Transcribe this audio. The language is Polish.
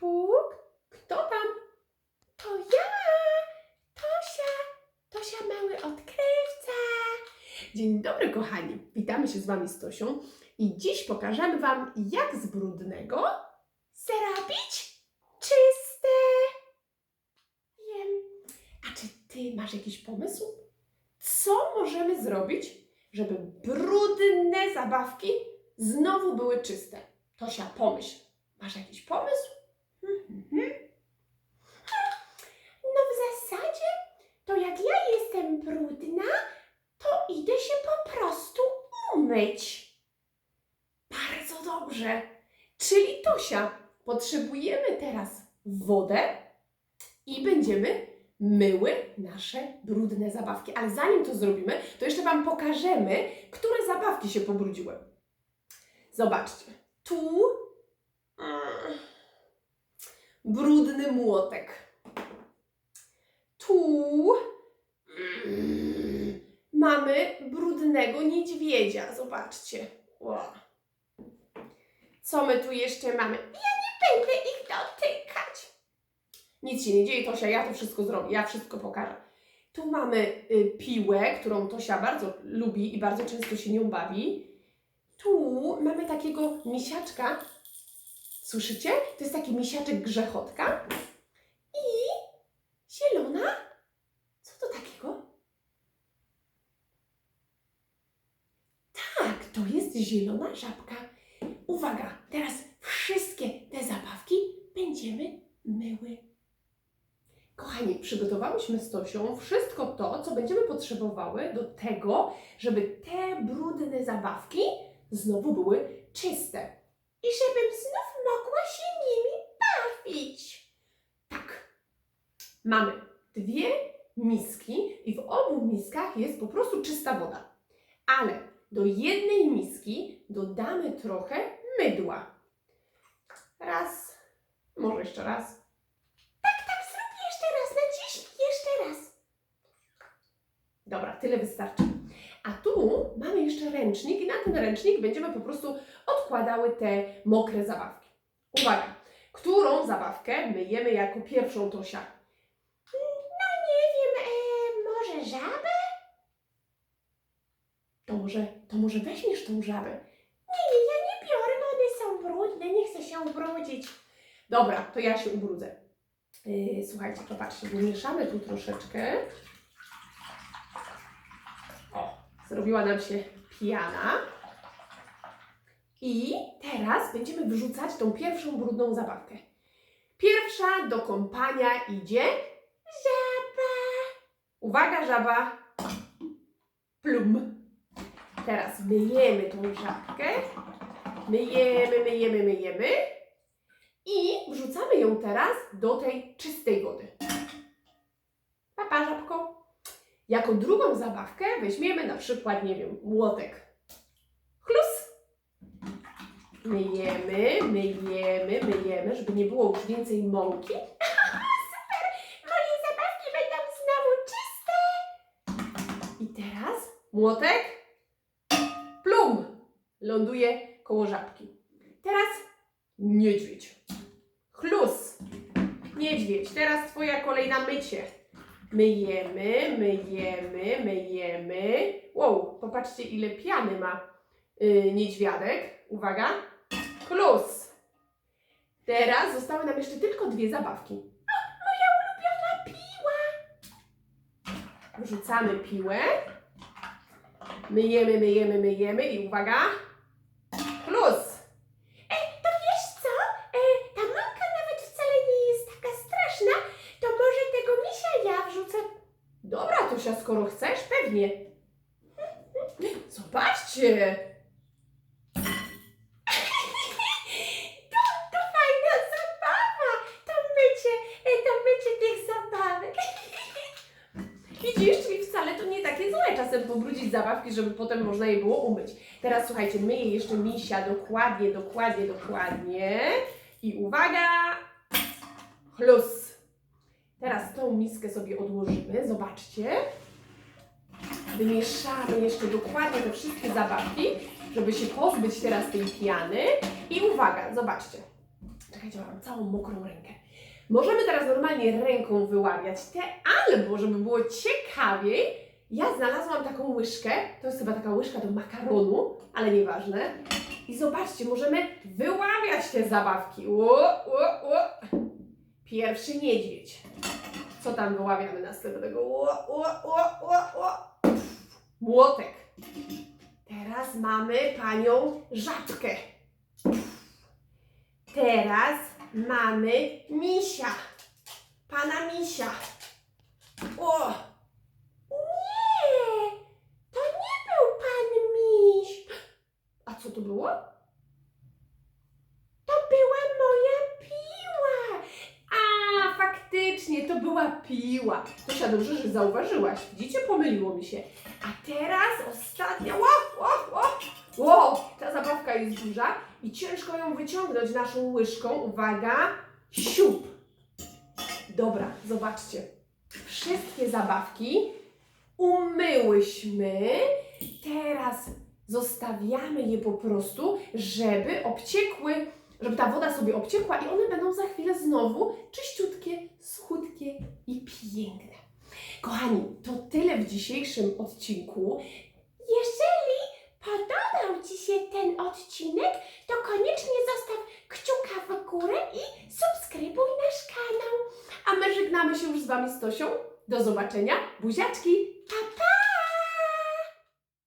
puk. Kto tam? To ja, Tosia. Tosia, mały odkrywca. Dzień dobry, kochani. Witamy się z Wami z Tosią. I dziś pokażemy Wam, jak z brudnego zrobić czyste. Wiem. A czy Ty masz jakiś pomysł? Co możemy zrobić, żeby brudne zabawki znowu były czyste? Tosia, pomyśl. Masz jakiś pomysł? Mhm. No w zasadzie, to jak ja jestem brudna, to idę się po prostu Bardzo dobrze. Czyli Tosia, potrzebujemy teraz wodę i będziemy myły nasze brudne zabawki. Ale zanim to zrobimy, to jeszcze Wam pokażemy, które zabawki się pobrudziły. Zobaczcie. Tu mm, brudny młotek. Tu mm, mamy brudnego niedźwiedzia. Zobaczcie. Ła. Co my tu jeszcze mamy? Ja nie będę ich dotykać. Nic się nie dzieje, Tosia, ja to wszystko zrobię, ja wszystko pokażę. Tu mamy y, piłę, którą Tosia bardzo lubi i bardzo często się nią bawi. Tu mamy takiego misiaczka. Słyszycie? To jest taki misiaczek grzechotka. I zielona. Co to takiego? Tak, to jest zielona żabka. Uwaga, teraz wszystkie te zabawki będziemy myły. Kochani, przygotowałyśmy z Tosią wszystko to, co będziemy potrzebowały do tego, żeby te brudne zabawki znowu były czyste. I żebym znów mogła się nimi bawić. Tak. Mamy dwie miski i w obu miskach jest po prostu czysta woda. Ale do jednej miski dodamy trochę mydła. Raz, może jeszcze raz. Tak, tak, zrób jeszcze raz, naciśnij jeszcze raz. Dobra, tyle wystarczy. A tu mamy jeszcze ręcznik i na ten ręcznik będziemy po prostu odkładały te mokre zabawki. Uwaga, którą zabawkę myjemy jako pierwszą Tosia? No nie wiem, e, może żabę? To może, to może weźmiesz tą żabę. Nie, nie, ja nie biorę, bo one są brudne, nie chcę się ubrudzić. Dobra, to ja się ubrudzę. Yy, słuchajcie, popatrzcie, wymieszamy tu troszeczkę. O, zrobiła nam się piana. I teraz będziemy wrzucać tą pierwszą brudną zabawkę. Pierwsza do kąpania idzie żaba. Uwaga, żaba. Plum. Teraz myjemy tą żabkę. Myjemy, myjemy, myjemy. I wrzucamy ją teraz do tej czystej wody. Papa, żabko. Jako drugą zabawkę weźmiemy na przykład, nie wiem, młotek. Chlus. Myjemy, myjemy, myjemy, żeby nie było już więcej mąki. Super! Moje zabawki będą znowu czyste. I teraz młotek. Ląduje koło żabki. Teraz niedźwiedź. Chlus. Niedźwiedź. Teraz twoja kolej na mycie. Myjemy, myjemy, myjemy. Wow, popatrzcie ile piany ma yy, niedźwiadek. Uwaga. Chlus. Teraz zostały nam jeszcze tylko dwie zabawki. Moja ulubiona piła. Wrzucamy piłę. Myjemy, myjemy, myjemy i uwaga. Chlus. E, to wiesz co? E, ta mąka nawet wcale nie jest taka straszna. To może tego misia ja wrzucę. Dobra, Tosia, skoro chcesz, pewnie. Zobaczcie. To, to fajna zabawa. To mycie, e, to mycie tych zabawek. Widzisz, czyli wcale to nie takie złe czasem pobrudzić zabawki, żeby potem można je było umyć. Teraz słuchajcie, myję jeszcze misia dokładnie, dokładnie, dokładnie. I uwaga! Chlus. Teraz tą miskę sobie odłożymy, zobaczcie. Wymieszamy jeszcze dokładnie te wszystkie zabawki, żeby się pozbyć teraz tej piany. I uwaga, zobaczcie. Czekajcie, mam całą mokrą rękę. Możemy teraz normalnie ręką wyławiać te, albo żeby było ciekawiej, ja znalazłam taką łyżkę, to jest chyba taka łyżka do makaronu, ale nieważne. I zobaczcie, możemy wyławiać te zabawki. Ło, ło, ło. Pierwszy niedźwiedź. Co tam wyławiamy następnego? Ło, ło, ło, ło, ło. Młotek. Teraz mamy panią żabkę. Teraz mamy misia. Pana misia. O! Nie! To nie był pan miś. A co to było? To była moja piła. A, faktycznie, to była piła. Tosia, dobrze, że zauważyłaś. Widzicie, pomyliło mi się. A teraz ostatnia. Ło, ło, ło. Ło, ta zabawka jest duża i ciężko ją wyciągnąć naszą łyżką. Uwaga, siup. Dobra, zobaczcie. Wszystkie zabawki umyłyśmy. Teraz zostawiamy je po prostu, żeby obciekły, żeby ta woda sobie obciekła i one będą za chwilę znowu czyściutkie, schudkie i piękne. Kochani, to tyle w dzisiejszym odcinku. Jeżeli podobał Ci się ten odcinek, to koniecznie zostaw kciuka w górę i subskrybuj nasz kanał. A my żegnamy się już z Wami z Tosią. Do zobaczenia. Buziaczki!